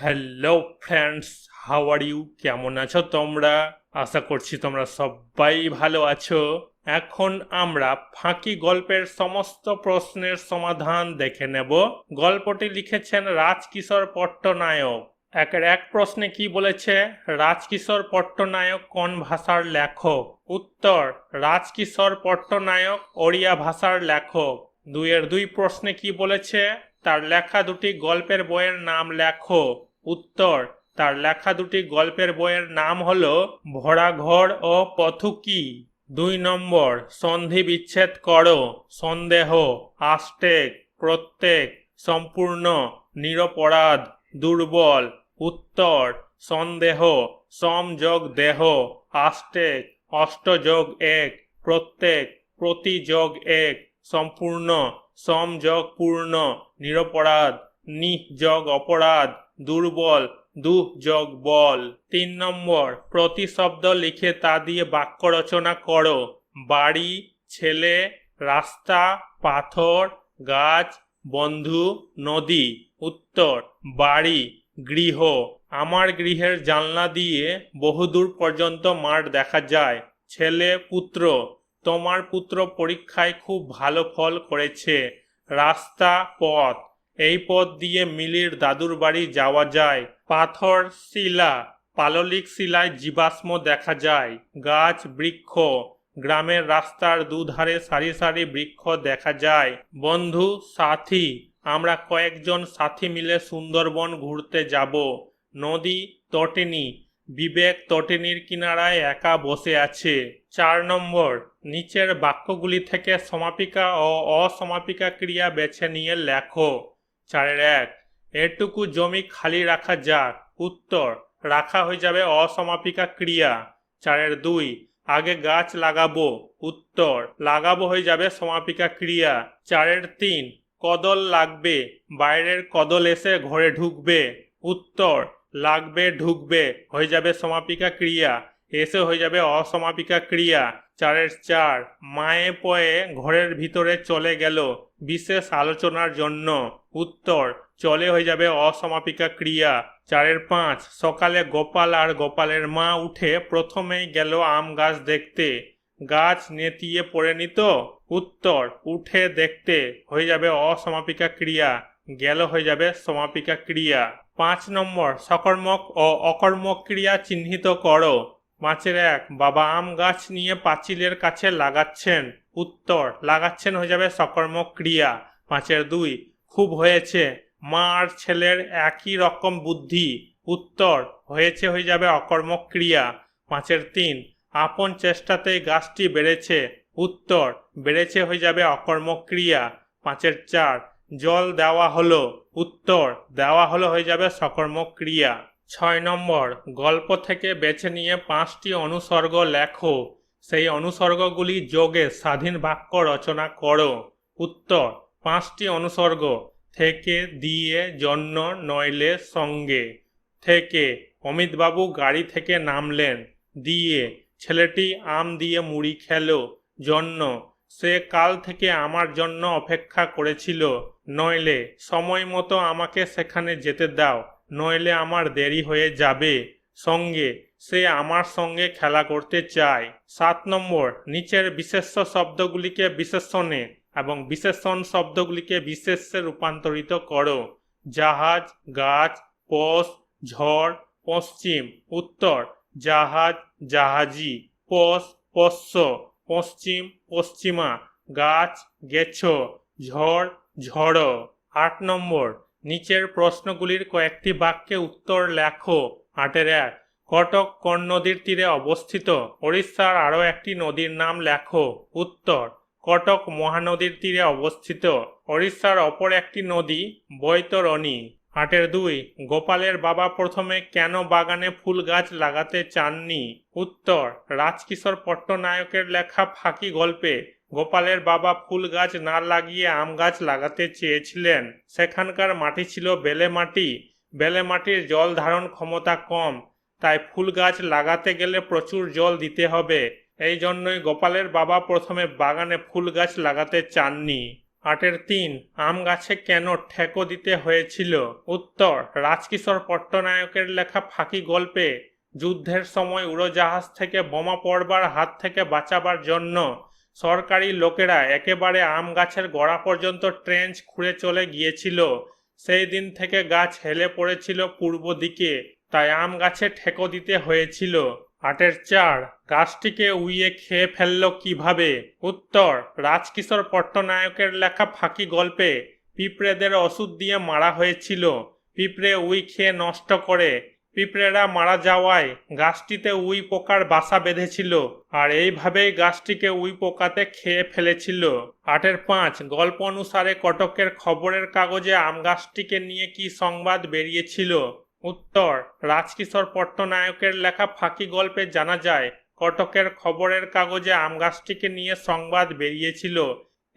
Hello friends how are you কেমন আছো তোমরা? আশা করছি তোমরা সবাই ভালো আছো। এখন আমরা ফাঁকি গল্পের সমস্ত প্রশ্নের সমাধান দেখে নেব। গল্পটি লিখেছেন রাজকিশোর পট্টনায়ক। একের এক প্রশ্নে কি বলেছে? রাজকিশোর পট্টনায়ক কোন ভাষার লেখক? উত্তর, রাজকিশোর পট্টনায়ক ওড়িয়া ভাষার লেখক। দুইয়ের দুই প্রশ্নে কি বলেছে? তার লেখা দুটি গল্পের বইয়ের নাম লেখো। উত্তর, তার লেখা দুটি গল্পের বইয়ের নাম হল ভরা ঘর ও পথুকি। দুই নম্বর, সন্ধি বিচ্ছেদ করো, সন্দেহ, আষ্টেক, প্রত্যেক, সম্পূর্ণ, নিরপরাধ, দুর্বল, উত্তর, সন্দেহ সমযোগ দেহ, আষ্টেক অষ্টযোগ এক, প্রত্যেক প্রতিযোগ এক, সম্পূর্ণ সমযোগ পূর্ণ, নিরপরাধ নিযোগ অপরাধ দুর্বল দুঃ যোগ বল। তিন নম্বর, প্রতিশব্দ লিখে তা দিয়ে বাক্য রচনা করো। বাড়ি, ছেলে, রাস্তা, পাথর, গাছ, বন্ধু, নদী। উত্তর, বাড়ি, গৃহ। আমার গৃহের জানলা দিয়ে বহুদূর পর্যন্ত মাঠ দেখা যায়। ছেলে, পুত্র, তোমার পুত্র পরীক্ষায় খুব ভালো ফল করেছে। রাস্তা, পথ। এই পথ দিয়ে মিলির দাদুর বাড়ি যাওয়া যায়। পাথর, শিলা, পাললিক শিলায় জীবাশ্ম দেখা যায়। গাছ, বৃক্ষ, গ্রামের রাস্তার দুধারে সারি সারি বৃক্ষ দেখা যায়। বন্ধু, সাথী, আমরা কয়েকজন সাথী মিলে সুন্দরবন ঘুরতে যাব। নদী, তটিনী, বিবেক তটিনীর কিনারায় একা বসে আছে। চার নম্বর, নিচের বাক্যগুলি থেকে সমাপিকা ও অসমাপিকা ক্রিয়া বেছে নিয়ে লেখো। চারের এক এটুকু জমি খালি রাখা যাক। উত্তর, রাখা হয়ে যাবে অসমাপিকা ক্রিয়া। চারের দুই, আগে গাছ লাগাবো। উত্তর, লাগাবো হয়ে যাবে সমাপিকা ক্রিয়া। চারের তিন, কদল লাগবে। বাইরের কদল এসে ঘরে ঢুকবে। উত্তর, লাগবে, ঢুকবে, হয়ে যাবে সমাপিকা ক্রিয়া। এসে হয়ে যাবে অসমাপিকা ক্রিয়া। চারের চার, মায়ে পয়ে ঘরের ভিতরে চলে গেল বিশেষ আলোচনার জন্য। উত্তর, চলে হয়ে যাবে অসমাপিকা ক্রিয়া। চারের পাঁচ, সকালে গোপাল আর গোপালের মা উঠে প্রথমেই গেল আম গাছ দেখতে। গাছ নেতিয়ে পড়ে নিত উত্তর, উঠে দেখতে হয়ে যাবে অসমাপিকা ক্রিয়া। গেল হয়ে যাবে সমাপিকা ক্রিয়া। পাঁচ নম্বর, সকর্মক ও অকর্মক ক্রিয়া চিহ্নিত করো। পাঁচের এক, বাবা আম গাছ নিয়ে পাঁচিলের কাছে লাগাচ্ছেন। উত্তর, লাগাচ্ছেন হয়ে যাবে সকর্মক ক্রিয়া পাঁচের দুই, খুব হয়েছে। মা আর ছেলের একই রকম বুদ্ধি। উত্তর, হয়েছে হয়ে যাবে অকর্মক ক্রিয়া পাঁচের তিন, আপন চেষ্টাতেই গাছটি বেড়েছে। উত্তর, বেড়েছে হয়ে যাবে অকর্মক ক্রিয়া পাঁচের চার, জল দেওয়া হলো। উত্তর, দেওয়া হলো হয়ে যাবে সকর্মক ক্রিয়া ছয় নম্বর, গল্প থেকে বেছে নিয়ে পাঁচটি অনুসর্গ লেখো। সেই অনুসর্গগুলি যোগে স্বাধীন বাক্য রচনা করো। উত্তর, পাঁচটি অনুসর্গ, থেকে, দিয়ে, জন্য, নইলে, সঙ্গে। থেকে, অমিতবাবু গাড়ি থেকে নামলেন। দিয়ে, ছেলেটি আম দিয়ে মুড়ি খেলো। জন্য, সে কাল থেকে আমার জন্য অপেক্ষা করেছিল। নইলে, সময় মতো আমাকে সেখানে যেতে দাও। নইলে আমার দেরি হয়ে যাবে। সঙ্গে সে আমার সঙ্গে খেলা করতে চায়। সাত নম্বর, নিচের বিশেষ্য শব্দগুলিকে বিশেষণে এবং বিশেষণ শব্দগুলিকে বিশেষ্যে রূপান্তরিত করো। জাহাজ, গাছ পোষ ঝড়, পশ্চিম, উত্তর, জাহাজ, জাহাজি পোষ পোষ্য পশ্চিম, পশ্চিমা, গাছ, গেছ, ঝড় ঝড়। আট নম্বর নিচের প্রশ্নগুলির কয়েকটি বাক্যে উত্তর লেখো। আটের এক, কটক কোন নদীর তীরে অবস্থিত? ওড়িশার আরও একটি নদীর নাম লেখো। উত্তর, কটক মহানদীর তীরে অবস্থিত। ওড়িশার অপর একটি নদী বৈতরণী। আটের দুই, গোপালের বাবা প্রথমে কেন বাগানে ফুল গাছ লাগাতে চাননি? উত্তর, রাজকিশোর পট্টনায়কের লেখা ফাঁকি গল্পে গোপালের বাবা ফুল গাছ না লাগিয়ে আম গাছ লাগাতে চেয়েছিলেন। সেখানকার মাটি ছিল বেলে মাটি। বেলে মাটির জল ধারণ ক্ষমতা কম। তাই ফুল গাছ লাগাতে গেলে প্রচুর জল দিতে হবে। এই জন্যই গোপালের বাবা প্রথমে বাগানে ফুল গাছ লাগাতে চাননি। আটের তিন, আম গাছে কেন ঠেকো দিতে হয়েছিল? উত্তর, রাজকিশোর পট্টনায়কের লেখা ফাঁকি গল্পে যুদ্ধের সময় উড়োজাহাজ থেকে বোমা পড়বার হাত থেকে বাঁচাবার জন্য সরকারি লোকেরা একেবারে আম গাছের গোড়া পর্যন্ত ট্রেঞ্চ খুঁড়ে চলে গিয়েছিল। সেই দিন থেকে গাছ হেলে পড়েছিল পূর্ব দিকে, তাই আম গাছে ঠেকো দিতে হয়েছিল। আটের চার, গাছটিকে উইয়ে খেয়ে ফেলল কীভাবে? উত্তর, রাজকিশোর পট্টনায়কের লেখা ফাঁকি গল্পে পিঁপড়েদের ওষুধ দিয়ে মারা হয়েছিল। পিঁপড়ে উই খেয়ে নষ্ট করে পিঁপড়েরা মারা যাওয়ায় গাছটিতে উই পোকার বাসা বেঁধেছিল আর এইভাবেই গাছটিকে উই পোকাতে খেয়ে ফেলেছিল। আটের পাঁচ, গল্প অনুসারে কটকের খবরের কাগজে আম গাছটিকে নিয়ে কি সংবাদ বেরিয়েছিল? উত্তর, রাজকিশোর পট্টনায়কের লেখা ফাঁকি গল্পে জানা যায়, কটকের খবরের কাগজে আম গাছটিকে নিয়ে সংবাদ বেরিয়েছিল।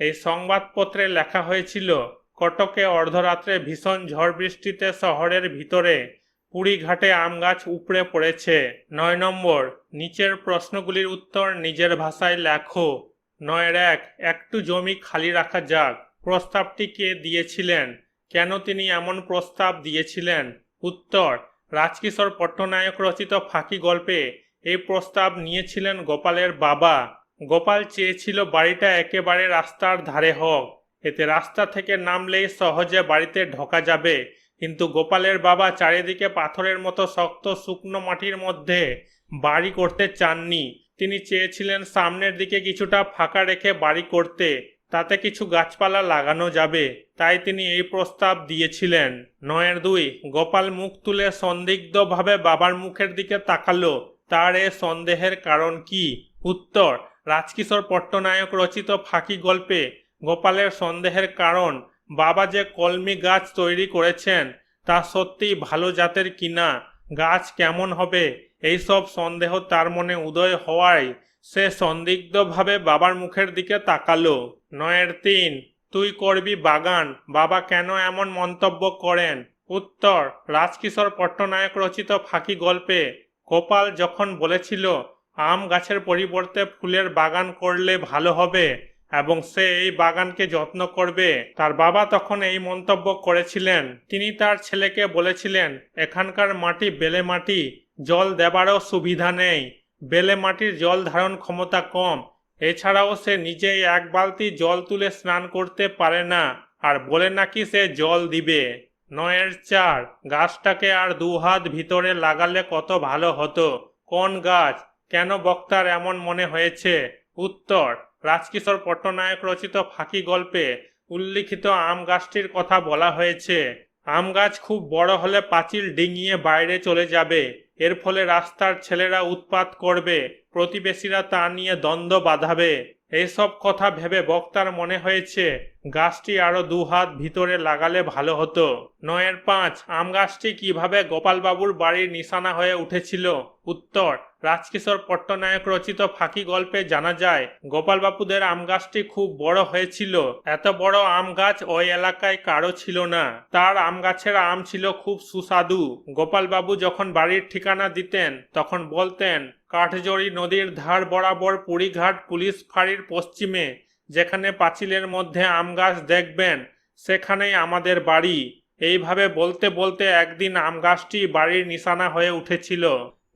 এই সংবাদপত্রে লেখা হয়েছিল, কটকে অর্ধরাত্রে ভীষণ ঝড় বৃষ্টিতে শহরের ভিতরে পুরীঘাটে আম গাছ উপড়ে পড়েছে। নয় নম্বর, নিচের প্রশ্নগুলির উত্তর নিজের ভাষায় লেখো। নয়ের এক, একটু জমি খালি রাখা যাক। প্রস্তাবটি কে দিয়েছিলেন? কেন তিনি এমন প্রস্তাব দিয়েছিলেন? উত্তর, রাজকিশোর পট্টনায়ক রচিত ফাঁকি গল্পে এই প্রস্তাব নিয়েছিলেন গোপালের বাবা। গোপাল চেয়েছিল বাড়িটা একেবারে রাস্তার ধারে হোক। এতে রাস্তা থেকে নামলেই সহজে বাড়িতে ঢোকা যাবে। কিন্তু গোপালের বাবা চারিদিকে পাথরের মতো শক্ত শুকনো মাটির মধ্যে বাড়ি করতে চাননি। তিনি চেয়েছিলেন সামনের দিকে কিছুটা ফাঁকা রেখে বাড়ি করতে, তাতে কিছু গাছপালা লাগানো যাবে। তাই তিনি এই প্রস্তাব দিয়েছিলেন। নয়ের দুই, গোপাল মুখ তুলে সন্দিগ্ধভাবে বাবার মুখের দিকে তাকালো। তার এ সন্দেহের কারণ কি? উত্তর, রাজকিশোর পট্টনায়ক রচিত ফাঁকি গল্পে গোপালের সন্দেহের কারণ বাবা যে কলমি গাছ তৈরি করেছেন, তা সত্যিই ভালো জাতের কিনা? গাছ কেমন হবে? এইসব সন্দেহ তার মনে উদয় হওয়ায় সে সন্দিগ্ধভাবে বাবার মুখের দিকে তাকালো। নয়ের তিন, তুই করবি বাগান, বাবা কেন এমন মন্তব্য করেন? উত্তর, রাজকিশোর পট্টনায়ক রচিত ফাঁকি গল্পে গোপাল যখন বলেছিল, আম গাছের পরিবর্তে ফুলের বাগান করলে ভালো হবে এবং সে এই বাগানকে যত্ন করবে। তার বাবা তখন এই মন্তব্য করেছিলেন। তিনি তার ছেলেকে বলেছিলেন, এখানকার মাটি বেলে মাটি, জল দেবারও সুবিধা নেই। বেলে মাটির জল ধারণ ক্ষমতা কম। এছাড়াও সে নিজেই এক বালতি জল তুলে স্নান করতে পারে না। আর বলে নাকি সে জল দিবে। নয়ের চার, গাছটাকে আর দু হাত ভিতরে লাগালে কত ভালো হতো। কোন গাছ? কেন বক্তার এমন মনে হয়েছে? উত্তর রাজকিশোর পট্টনায়ক রচিত ফাঁকি গল্পে উল্লিখিত আম গাছটির কথা বলা হয়েছে। আম গাছ খুব বড় হলে পাঁচিল ডিঙিয়ে বাইরে চলে যাবে। এর ফলে রাস্তার ছেলেরা উৎপাত করবে, প্রতিবেশীরা তা নিয়ে দ্বন্দ্ব বাঁধাবে। এইসব কথা ভেবে বক্তার মনে হয়েছে গাছটি আরও দু হাত ভিতরে লাগালে ভালো হতো। নয়ের পাঁচ, আম গাছটি কীভাবে গোপালবাবুর বাড়ির নিশানা হয়ে উঠেছিল? উত্তর, রাজকিশোর পট্টনায়ক রচিত ফাঁকি গল্পে জানা যায়, গোপালবাবুদের আম গাছটি খুব বড় হয়েছিল। এত বড় আম গাছ ওই এলাকায় কারও ছিল না। তার আম গাছের আম ছিল খুব সুস্বাদু। গোপালবাবু যখন বাড়ির ঠিকানা দিতেন, তখন বলতেন, কাঠজড়ি নদীর ধার বরাবর পুরীঘাট পুলিশ ফাঁড়ির পশ্চিমে যেখানে পাঁচিলের মধ্যে আম গাছ দেখবেন, সেখানেই আমাদের বাড়ি। এইভাবে বলতে বলতে একদিন আম গাছটি বাড়ির নিশানা হয়ে উঠেছিল।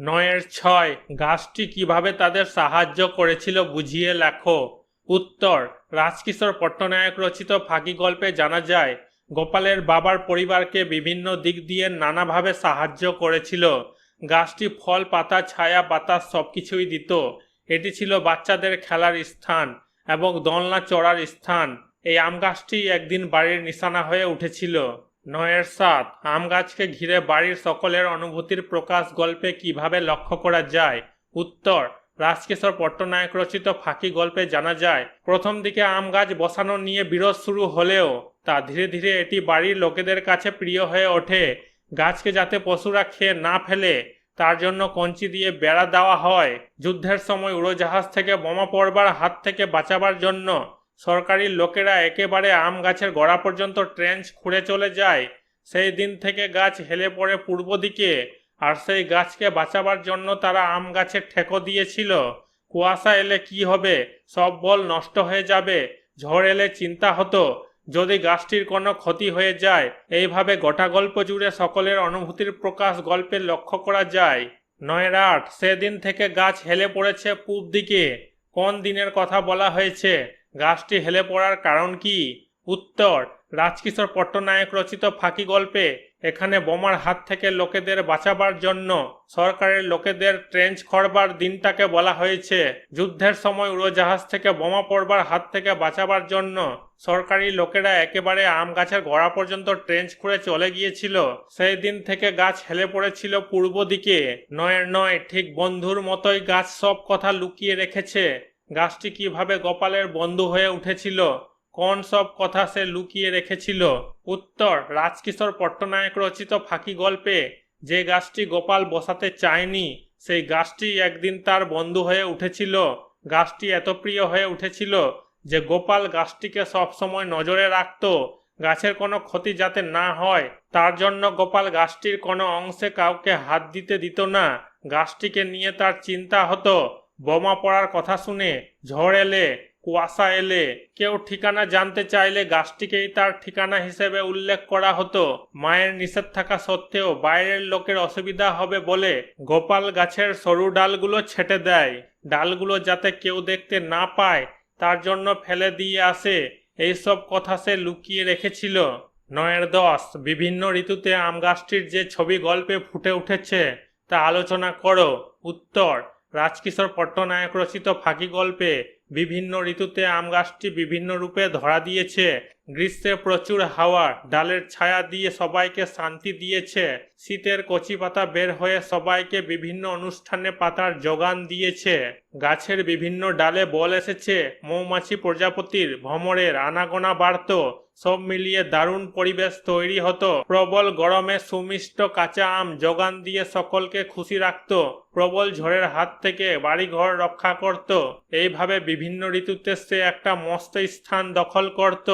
নয়ের ছয়, গাছটি কীভাবে তাদের সাহায্য করেছিল বুঝিয়ে লেখো। উত্তর, রাজকিশোর পট্টনায়ক রচিত ফাঁকি গল্পে জানা যায়, গোপালের বাবার পরিবারকে বিভিন্ন দিক দিয়ে নানাভাবে সাহায্য করেছিল। গাছটি ফল, পাতা, ছায়া, বাতাস সবকিছুই দিত। এটি ছিল বাচ্চাদের খেলার স্থান। এবং দোলনা চড়ার স্থান। এই আম গাছটি একদিন বাড়ির নিশানা হয়ে উঠেছিল। নয়ের সাত আম গাছকে ঘিরে বাড়ির সকলের অনুভূতির প্রকাশ গল্পে কীভাবে লক্ষ্য করা যায়? উত্তর, রাজকিশোর পট্টনায়ক রচিত ফাঁকি গল্পে জানা যায়, প্রথম দিকে আম গাছ বসানো নিয়ে বিরোধ শুরু হলেও তা ধীরে ধীরে এটি বাড়ির লোকেদের কাছে প্রিয় হয়ে ওঠে। গাছকে যাতে পশুরা খেয়ে না ফেলে তার জন্য কঞ্চি দিয়ে বেড়া দেওয়া হয়। যুদ্ধের সময় উড়োজাহাজ থেকে বোমা পড়বার হাত থেকে বাঁচাবার জন্য সরকারি লোকেরা একেবারে আম গাছের গোড়া পর্যন্ত ট্রেঞ্চ খুঁড়ে চলে যায়। সেই দিন থেকে গাছ হেলে পড়ে পূর্ব দিকে, আর সেই গাছকে বাঁচাবার জন্য তারা আম গাছের ঠেকো দিয়েছিল। কুয়াশা এলে কি হবে? সব বল নষ্ট হয়ে যাবে। ঝড় এলে চিন্তা হতো। যদি গাছটির কোনো ক্ষতি হয়ে যায়, এইভাবে গোটা গল্প জুড়ে সকলের অনুভূতির প্রকাশ গল্পে লক্ষ্য করা যায়। নয়ের আট, সেদিন থেকে গাছ হেলে পড়েছে পূব দিকে। কোন দিনের কথা বলা হয়েছে? গাছটি হেলে পড়ার কারণ কি? উত্তর রাজকিশোর পট্টনায়ক রচিত ফাঁকি গল্পে এখানে বোমার হাত থেকে লোকেদের বাঁচাবার জন্য সরকারের লোকেদের ট্রেঞ্চ খড়বার দিনটাকে বলা হয়েছে। যুদ্ধের সময় উড়োজাহাজ থেকে বোমা পড়বার হাত থেকে বাঁচাবার জন্য সরকারি লোকেরা একেবারে আম গাছের গোড়া পর্যন্ত ট্রেঞ্চ করে চলে গিয়েছিল। সেই দিন থেকে গাছ হেলে পড়েছিল পূর্ব দিকে। নয়ের নয়, ঠিক বন্ধুর মতোই গাছ সব কথা লুকিয়ে রেখেছে। গাছটি কীভাবে গোপালের বন্ধু হয়ে উঠেছিল? কোন সব কথা সে লুকিয়ে রেখেছিল? উত্তর, রাজকিশোর পট্টনায়ক রচিত ফাঁকি গল্পে, যে গাছটি গোপাল বসাতে চায়নি, সেই গাছটি একদিন তার বন্ধু হয়ে উঠেছিল। গাছটি এত প্রিয় হয়ে উঠেছিল যে গোপাল গাছটিকে সবসময় নজরে রাখত। গাছের কোনো ক্ষতি যাতে না হয়, তার জন্য গোপাল গাছটির কোনো অংশে কাউকে হাত দিতে দিত না। গাছটিকে নিয়ে তার চিন্তা হতো। বোমা পড়ার কথা শুনে ঝড় এলে কুয়াশা এলে কেউ ঠিকানা জানতে চাইলে গাছটিকেই তার ঠিকানা হিসেবে উল্লেখ করা হতো। মায়ের নিষেধ থাকা সত্ত্বেও বাইরের লোকের অসুবিধা হবে বলে গোপাল গাছের সরু ডালগুলো ছেটে দেয়। ডালগুলো যাতে কেউ দেখতে না পায়, তার জন্য ফেলে দিয়ে আসে। এইসব কথা সে লুকিয়ে রেখেছিল। নয়ের দশ, বিভিন্ন ঋতুতে আম গাছটির যে ছবি গল্পে ফুটে উঠেছে, তা আলোচনা করো। উত্তর, রাজকিশোর পট্টনায়ক রচিত ফাঁকি গল্পে বিভিন্ন ঋতুতে আম গাছটি বিভিন্ন রূপে ধরা দিয়েছে। গ্রীষ্মে প্রচুর হাওয়া, ডালের ছায়া দিয়ে সবাইকে শান্তি দিয়েছে। শীতের কচি পাতা বের হয়ে সবাইকে বিভিন্ন অনুষ্ঠানে পাতার যোগান দিয়েছে। গাছের বিভিন্ন ডালে বল এসেছে। মৌমাছি প্রজাপতির ভ্রমরের আনাগোনা বাড়ত। সব মিলিয়ে দারুণ পরিবেশ তৈরি হতো। প্রবল গরমে সুমিষ্ট কাঁচা আম যোগান দিয়ে সকলকে খুশি রাখত। প্রবল ঝড়ের হাত থেকে বাড়িঘর রক্ষা করত। এইভাবে বিভিন্ন ঋতুতে সে একটা মস্ত স্থান দখল করত।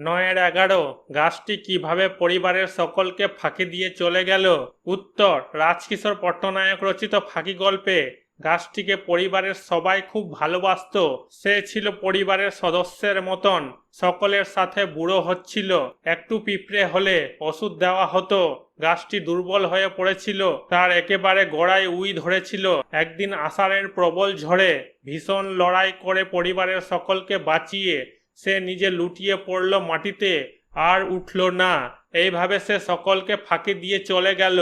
নয়ের এগারো, গাছটি কীভাবে পরিবারের সকলকে ফাঁকি দিয়ে চলে গেল? উত্তর, রাজকিশোর পট্টনায়ক রচিত ফাঁকি গল্পে, গাছটিকে পরিবারের সবাই খুব ভালোবাসত, সে ছিল পরিবারের সদস্যের মতন, সকলের সাথে বুড়ো হচ্ছিল, একটু পিঁপড়ে হলে ওষুধ দেওয়া হতো, গাছটি দুর্বল হয়ে পড়েছিল, তার একেবারে গোড়ায় উই ধরেছিল, একদিন আষাঢ়ের প্রবল ঝড়ে ভীষণ লড়াই করে পরিবারের সকলকে বাঁচিয়ে সে নিজে লুটিয়ে পড়ল মাটিতে আর উঠল না। এইভাবে সে সকলকে ফাঁকি দিয়ে চলে গেল।